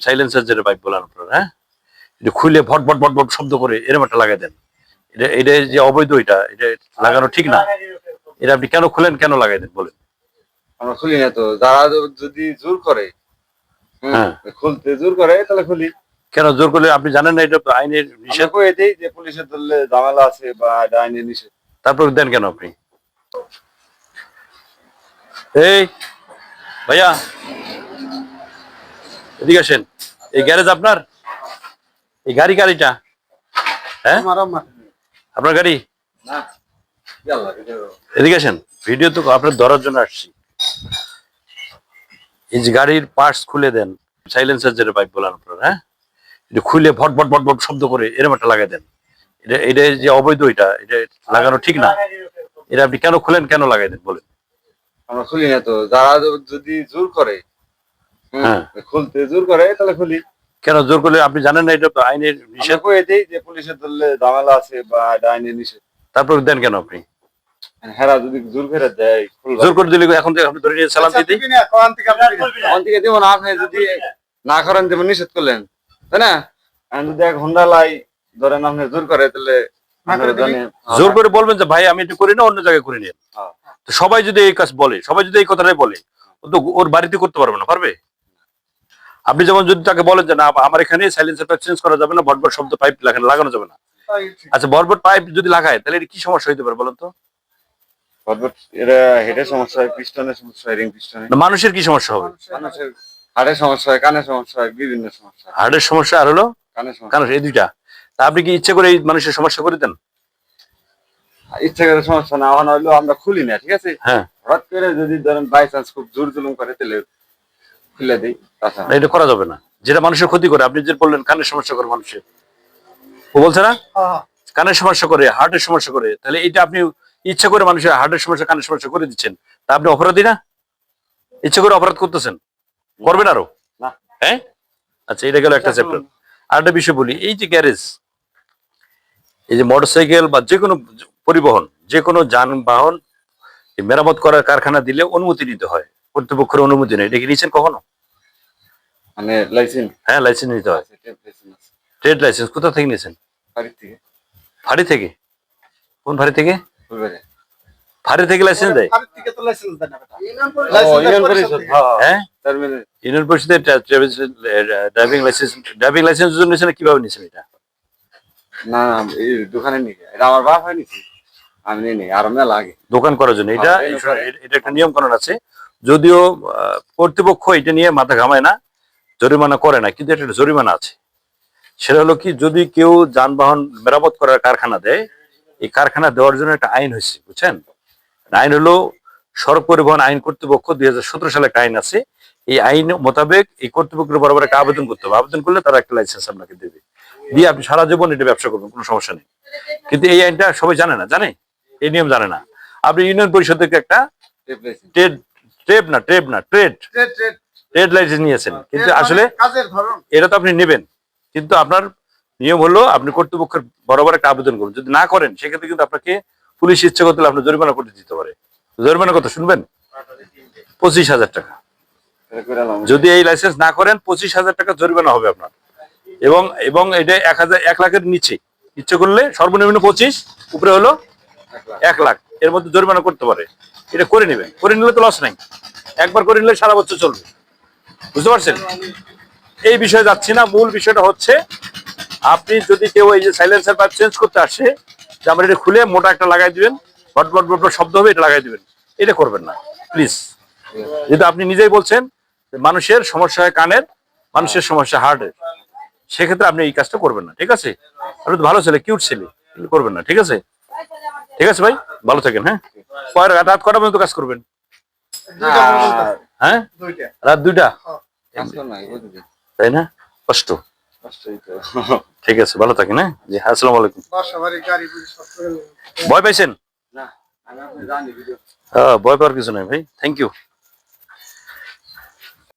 Silencer যেটা pipe বলেন আপনারা হ্যাঁ? এটা খুলে ভট ভট ভট ভট শব্দ করে এরম একটা লাগাই দেন। এটা এটা যে অবৈধ এটা এটা লাগানো ঠিক না। এটা আপনি কেন খুলেন কেন লাগাই দেন বলেন। আমরা খুলি না তো যারা যদি জোর করে হ্যাঁ। খুলতে জোর করে তাহলে খুলি। কেন জোর করলে আপনি জানেন না এটা আইনের নিষেধ? দেই যে পুলিশের ধরলে ঝামেলা আছে বা এটা আইনের নিষেধ। তারপর দেন কেন আপনি? এই ভাইয়া এদিকে আসেন। এই গ্যারেজ আপনার? এই গাড়ি গাড়িটা? হ্যাঁ? আপনার গাড়ি? এদিকে আসেন। ভিডিও তো আপনার ধরার জন্য আসছি। এই যে গাড়ির পার্টস খুলে দেন। সাইলেন্সার যেটা পাইপ বলেন আপনারা হ্যাঁ? এটা খুলে ভট ভট ভট ভট শব্দ করে এরম একটা লাগাই দেন। এটা এটা যে অবৈধ এটা এটা লাগানো ঠিক না। এটা আপনি কেন খুলেন কেন লাগাই দেন বলেন? আমরা খুলি না তো। যারা যদি জোর করে হ্যাঁ। খুলতে জোর করে তাহলে খুলি। কেন জোর করলে আপনি জানেন না এটা আইনের নিষেধ? দেই যে পুলিশের ধরলে ঝামেলা আছে বা এটা আইনের নিষেধ। তারপর দেন কেন আপনি? হেরা যদি জোর করে দেয় জোর করে দিলে এখন থেকে আপনি ধরে নিয়ে সালাম দিতে তখন থেকে দিব না আপনি যদি না। করেন যেমন নিষেধ করলেন তাই না? যদি এক হোন্ডা লাই ধরেন আপনি জোর করে তাহলে জোর করে বলবেন যে ভাই আমি এটা করি না অন্য জায়গায় করে নিন হ্যাঁ। তো সবাই যদি এই কাজ বলে সবাই যদি এই কথাটাই বলে ও তো ওর বাড়িতে করতে পারবে না পারবে? আপনি যেমন যদি তাকে বলেন যে না আমার এখানে সাইলেন্সার পাইপ চেঞ্জ করা যাবে না ভটভট শব্দ পাইপ লাগানো যাবে না। আচ্ছা ভটভট পাইপ যদি লাগায় তাহলে এটা কি সমস্যা হইতে পারে বলেন তো? বরবট এটা হেডের সমস্যা হয় পিস্টনের সমস্যা হয় রিং পিস্টনে। মানুষের কি সমস্যা হবে? মানুষের। হাড়ের সমস্যা হয় কানের সমস্যা হয় বিভিন্ন সমস্যা। সমস্যা আর হলো? কানের সমস্যা। এই দুইটা। তা আপনি কি ইচ্ছে করে এই মানুষের সমস্যা করে দেন? ইচ্ছা করে সমস্যা না হওয়া হলেও আমরা খুলি না ঠিক আছে? হ্যাঁ। হঠাৎ করে যদি ধরেন বাই চান্স খুব জোর জুলুম করে তাহলে খুলে দিই এটা করা যাবে না। যেটা মানুষের ক্ষতি করে আপনি যে বললেন কানের সমস্যা করে মানুষের। ও বলছে না? কানের সমস্যা করে হার্টের সমস্যা করে তাহলে এটা আপনি ইচ্ছা করে মানুষের হার্টের সমস্যা কানের সমস্যা করে দিচ্ছেন। তা আপনি অপরাধী না? ইচ্ছা করে অপরাধ করতেছেন? করবেন আরও? না। হ্যাঁ? আচ্ছা এটা গেল একটা চ্যাপ্টার। আর একটা বিষয় বলি এই যে গ্যারেজ এই যে মোটরসাইকেল বা যে কোনো পরিবহন যে কোনো যানবাহন মেরামত করার কারখানা দিলে অনুমতি নিতে হয়। কর্তৃপক্ষের অনুমতি নেই। এটা কি নিয়েছেন কখনো? মানে লাইসেন্স হ্যাঁ লাইসেন্স নিতে হয়। ট্রেড লাইসেন্স কোথা থেকে নিয়েছেন? বাড়ির থেকে। ফাড়ি থেকে? কোন ফাড়ি থেকে? ফাড়ি থেকে লাইসেন্স দেয়? ইউনিয়ন পরিষদ। ড্রাইভিং লাইসেন্স ড্রাইভিং লাইসেন্স জন্য নিয়েছেন কীভাবে নিয়েছেন এটা? না না এই দোকানে নিয়ে এটা আমার বাপ হয় নিছি আমি নিয়ে নিই। আরও মেলা আগে দোকান করার জন্য। এটা হ্যাঁ। এটা একটা নিয়ম কানুন আছে। যদিও কর্তৃপক্ষ এটা নিয়ে মাথা ঘামায় না জরিমানা করে না কিন্তু একটা জরিমানা আছে। সেটা হলো কি যদি কেউ যানবাহন মেরামত করার কারখানা দেয় এই কারখানা দেওয়ার জন্য একটা আইন হয়েছে বুঝছেন? আইন হলো সড়ক পরিবহন আইন কর্তৃপক্ষ দুই হাজার সালে একটা আইন আছে। এই আইন মোতাবেক এই কর্তৃপক্ষের বরাবর একটা আবেদন করতে হবে। আবেদন করলে তারা একটা লাইসেন্স আপনাকে দেবে। দিয়ে আপনি সারা জীবন এটা ব্যবসা করবেন কোনো সমস্যা নেই। কিন্তু এই আইনটা সবাই জানে না জানে? এই নিয়ম জানে না। আপনি ইউনিয়ন পরিষদ থেকে একটা ট্রেড ট্রেড না ট্রেড না ট্রেড ট্রেড লাইসেন্স নিয়েছেন। কিন্তু আসলে এটা তো আপনি নেবেন। কিন্তু আপনার নিয়ম হলো আপনি কর্তৃপক্ষের বরাবর একটা আবেদন করুন। যদি না করেন সেক্ষেত্রে কিন্তু আপনাকে পুলিশ ইচ্ছে করতে আপনার জরিমানা করতে দিতে পারে। জরিমানা কত শুনবেন? পঁচিশ হাজার টাকা। যদি এই লাইসেন্স না করেন পঁচিশ হাজার টাকা জরিমানা হবে আপনার। এবং এবং এটা এক হাজার এক লাখের নিচে। ইচ্ছে করলে সর্বনিম্ন পঁচিশ উপরে হলো এক লাখ। এর মধ্যে জরিমানা করতে পারে। এটা করে নেবেন করে নিলে তো লস নাই। একবার করে নিলে সারা বছর চলবে। বুঝতে পারছেন? এই বিষয়ে যাচ্ছি না। মূল বিষয়টা হচ্ছে, আপনি যদি কেউ এই যে সাইলেন্সার পাইপ চেঞ্জ করতে আসে, যে আমার এটা খুলে মোটা একটা লাগাই দিবেন, বট বট বট শব্দ হবে, এটা লাগাই দিবেন। এটা করবেন না। প্লিজ যেহেতু আপনি নিজেই বলছেন মানুষের সমস্যা হয় কানের, মানুষের সমস্যা হার্টের সেক্ষেত্রে আপনি এই কাজটা করবেন না। ঠিক আছে? আপনি তো ভালো ছেলে কিউট ছেলে। করবেন না। ঠিক আছে? ঠিক আছে ভাই? ভালো থাকেন হ্যাঁ? কয় রাত রাত কটা পর্যন্ত কাজ করবেন? হ্যাঁ? রাত দুইটা? তাই না? কষ্ট। ঠিক আছে ভালো থাকেন হ্যাঁ? জি আসসালামু আলাইকুম। ভয় পাইছেন? হ্যাঁ ভয় পাওয়ার কিছু নাই ভাই। Thank you